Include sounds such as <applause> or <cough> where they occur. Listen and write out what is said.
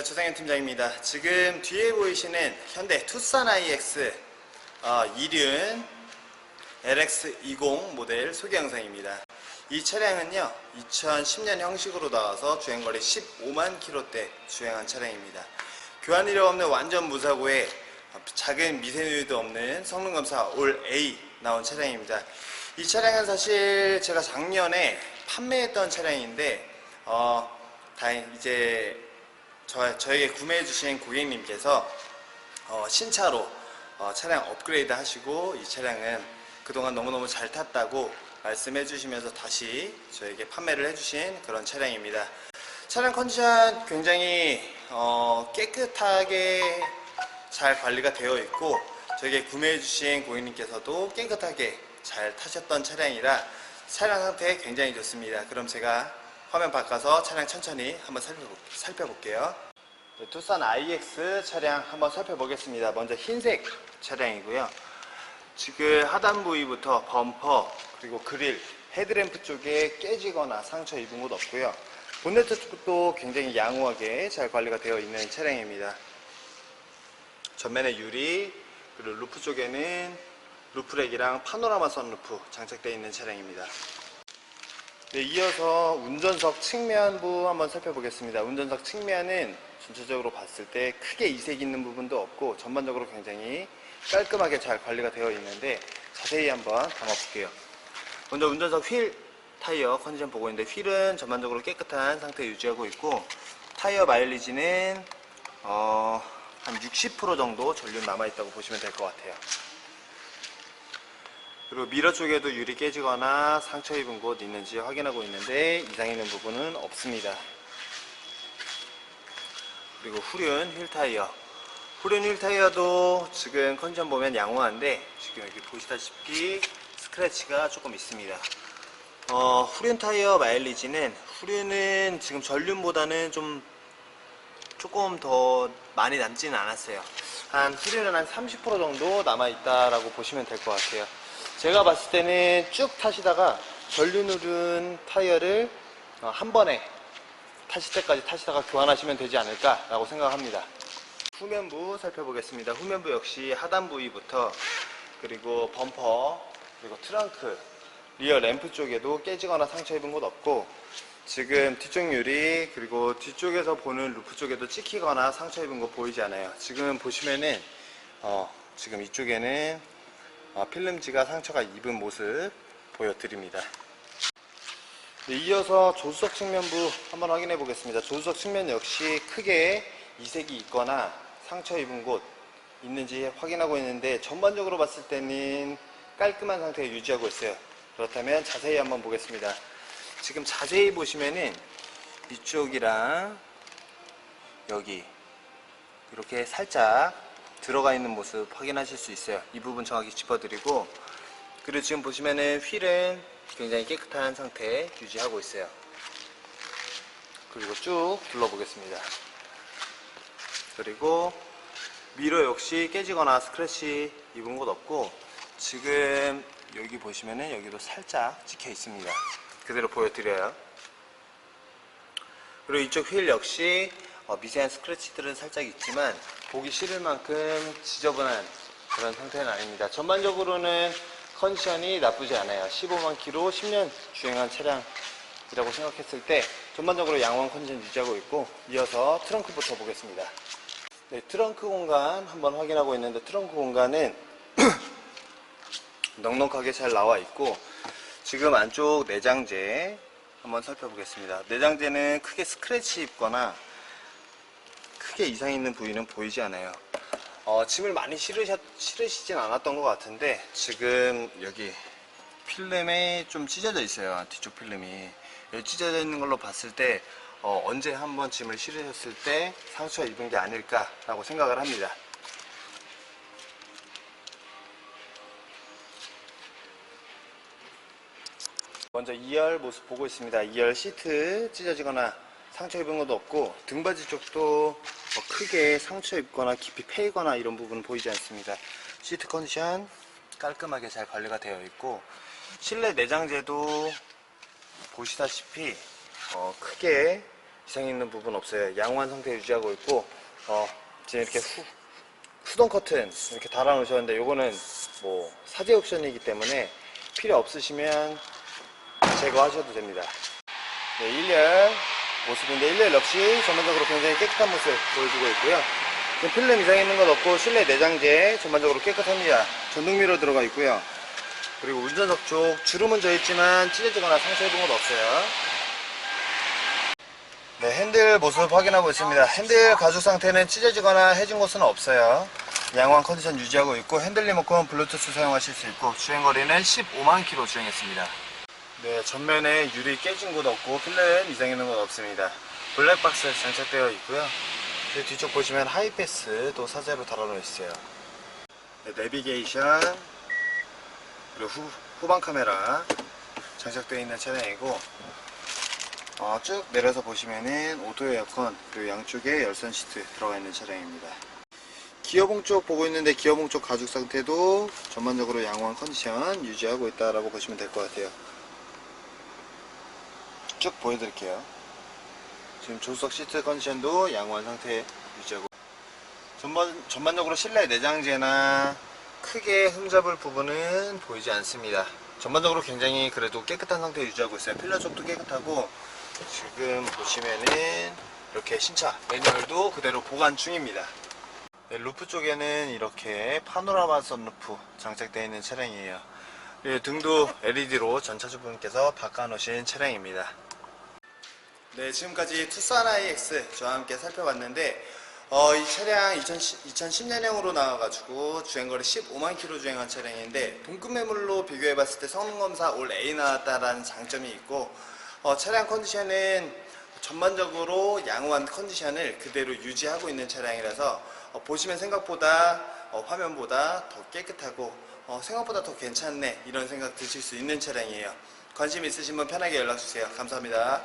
안녕하세요 최상현 팀장입니다. 지금 뒤에 보이시는 현대 투싼 IX 어, 이륜 LX20 모델 소개 영상입니다. 이 차량은요 2010년 형식으로 나와서 주행거리 15만 킬로대 주행한 차량입니다. 교환 이력 없는 완전 무사고에 작은 미세누이도 없는 성능검사 올 A 나온 차량입니다. 이 차량은 사실 제가 작년에 판매했던 차량인데 어, 다행 이제 저, 저에게 구매해 주신 고객님께서 어, 신차로 어, 차량 업그레이드 하시고 이 차량은 그동안 너무너무 잘 탔다고 말씀해 주시면서 다시 저에게 판매를 해주신 그런 차량입니다. 차량 컨디션 굉장히 어, 깨끗하게 잘 관리가 되어 있고 저에게 구매해 주신 고객님께서도 깨끗하게 잘 타셨던 차량이라 차량 상태 굉장히 좋습니다. 그럼 제가 화면 바꿔서 차량 천천히 한번 살펴볼. 네, 투싼 IX 차량 한번 살펴보겠습니다. 먼저 흰색 차량이고요. 지금 하단 부위부터 범퍼 그리고 그릴 헤드램프 쪽에 깨지거나 상처 입은 곳 없고요. 본네트 쪽도 굉장히 양호하게 잘 관리가 되어 있는 차량입니다. 전면에 유리 그리고 루프 쪽에는 루프렉이랑 파노라마 선루프 장착되어 있는 차량입니다. 네, 이어서 운전석 측면부 한번 살펴보겠습니다. 운전석 측면은 전체적으로 봤을 때 크게 이색 있는 부분도 없고 전반적으로 굉장히 깔끔하게 잘 관리가 되어 있는데 자세히 한번 담아볼게요. 먼저 운전석 휠 타이어 컨디션 보고 있는데 휠은 전반적으로 깨끗한 상태 유지하고 있고 타이어 마일리지는 어, 한 60% 정도 전륜 남아있다고 보시면 될 것 같아요. 그리고 미러 쪽에도 유리 깨지거나 상처 입은 곳 있는지 확인하고 있는데 이상 있는 부분은 없습니다. 그리고 후륜 휠 타이어. 후륜 휠 타이어도 지금 컨디션 보면 양호한데 지금 여기 보시다시피 스크래치가 조금 있습니다. 어, 후륜 타이어 마일리지는 후륜은 지금 전륜보다는 좀 조금 더 많이 남지는 않았어요. 한 후륜은 한 30% 정도 남아 있다라고 보시면 될 것 같아요. 제가 봤을 때는 쭉 타시다가 전륜후륜 타이어를 어, 한 번에 타실 때까지 타시다가 교환하시면 되지 않을까라고 생각합니다. 후면부 살펴보겠습니다. 후면부 역시 하단 부위부터 그리고 범퍼 그리고 트렁크 리어 램프 쪽에도 깨지거나 상처 입은 곳 없고 지금 뒤쪽 유리 그리고 뒤쪽에서 보는 루프 쪽에도 찍히거나 상처 입은 거 보이지 않아요. 지금 보시면은 어, 지금 이쪽에는 어, 필름지가 상처가 입은 모습 보여드립니다. 네, 이어서 조수석 측면부 한번 확인해 보겠습니다. 조수석 측면 역시 크게 이색이 있거나 상처 입은 곳 있는지 확인하고 있는데 전반적으로 봤을 때는 깔끔한 상태 유지하고 있어요. 그렇다면 자세히 한번 보겠습니다. 지금 자세히 보시면은 이쪽이랑 여기 이렇게 살짝 들어가 있는 모습 확인하실 수 있어요. 이 부분 정확히 짚어드리고 그리고 지금 보시면은 휠은 굉장히 깨끗한 상태 유지하고 있어요. 그리고 쭉 둘러보겠습니다. 그리고 미러 역시 깨지거나 스크래치 입은 곳 없고 지금 여기 보시면은 여기도 살짝 찍혀 있습니다. 그대로 보여드려요. 그리고 이쪽 휠 역시 어, 미세한 스크래치들은 살짝 있지만 보기 싫을 만큼 지저분한 그런 상태는 아닙니다. 전반적으로는 컨디션이 나쁘지 않아요. 15만 킬로 10년 주행한 차량이라고 생각했을 때 전반적으로 양호한 컨디션 유지하고 있고 이어서 트렁크부터 보겠습니다. 네, 트렁크 공간 한번 확인하고 있는데 트렁크 공간은 <clears throat> 넉넉하게 잘 나와 있고 지금 안쪽 내장재 한번 살펴보겠습니다. 내장재는 크게 스크래치 입거나 크게 이상 있는 부위는 보이지 않아요. 어, 짐을 많이 실으시진 않았던 것 같은데 지금 여기 필름에 좀 찢어져 있어요. 뒤쪽 필름이 여기 찢어져 있는 걸로 봤을 때 어, 언제 한번 짐을 실으셨을 때 상처 입은 게 아닐까 라고 생각을 합니다. 먼저 2열 모습 보고 있습니다. 2열 시트 찢어지거나 상처 입은 것도 없고 등받이 쪽도 뭐 크게 상처 입거나 깊이 패이거나 이런 부분은 보이지 않습니다. 시트 컨디션 깔끔하게 잘 관리가 되어 있고 실내 내장재도 보시다시피 어, 크게 이상 있는 부분 없어요. 양호한 상태 유지하고 있고 어, 지금 이렇게 후, 수동 커튼 이렇게 달아 놓으셨는데 요거는 뭐 사제 옵션이기 때문에 필요 없으시면 제거하셔도 됩니다. 네, 1열 모습인데 1열 역시 전반적으로 굉장히 깨끗한 모습 보여주고 있고요. 필름 이상 있는 것 없고 실내 내장재 전반적으로 깨끗합니다. 전동 미러 들어가 있고요. 그리고 운전석 쪽 주름은 져 있지만 찢어지거나 상처 입은 건 없어요. 네, 핸들 모습 확인하고 있습니다. 핸들 가죽 상태는 찢어지거나 해진 곳은 없어요. 양호한 컨디션 유지하고 있고 핸들 리모컨 블루투스 사용하실 수 있고 주행거리는 15만 킬로 주행했습니다. 네, 전면에 유리 깨진 곳 없고 필름 이상 있는 곳 없습니다. 블랙박스 장착되어 있고요. 그 뒤쪽 보시면 하이패스도 사제로 달아놓여 있어요. 네, 내비게이션 그리고 후, 후방 카메라 장착되어 있는 차량이고 어, 쭉 내려서 보시면은 오토 에어컨 그리고 양쪽에 열선 시트 들어가 있는 차량입니다. 기어봉 쪽 보고 있는데 기어봉 쪽 가죽 상태도 전반적으로 양호한 컨디션 유지하고 있다라고 보시면 될 것 같아요. 쭉 보여드릴게요. 지금 조수석 시트 컨디션도 양호한 상태 유지하고 전반, 전반적으로 실내 내장재나 크게 흠잡을 부분은 보이지 않습니다. 전반적으로 굉장히 그래도 깨끗한 상태 유지하고 있어요. 필러 쪽도 깨끗하고 지금 보시면은 이렇게 신차 매뉴얼도 그대로 보관 중입니다. 네, 루프 쪽에는 이렇게 파노라마 선루프 장착되어 있는 차량이에요. 예, 등도 LED로 전차주분께서 바꿔놓으신 차량입니다. 네, 지금까지 투싼 IX 저와 함께 살펴봤는데 어, 이 차량 2010, 2010년형으로 나와가지고 주행거리 15만 킬로 주행한 차량인데 동급 매물로 비교해봤을 때 성능검사 올 A 나왔다라는 장점이 있고 어, 차량 컨디션은 전반적으로 양호한 컨디션을 그대로 유지하고 있는 차량이라서 어, 보시면 생각보다 어, 화면보다 더 깨끗하고 어, 생각보다 더 괜찮네 이런 생각 드실 수 있는 차량이에요. 관심 있으신 분 편하게 연락 주세요. 감사합니다.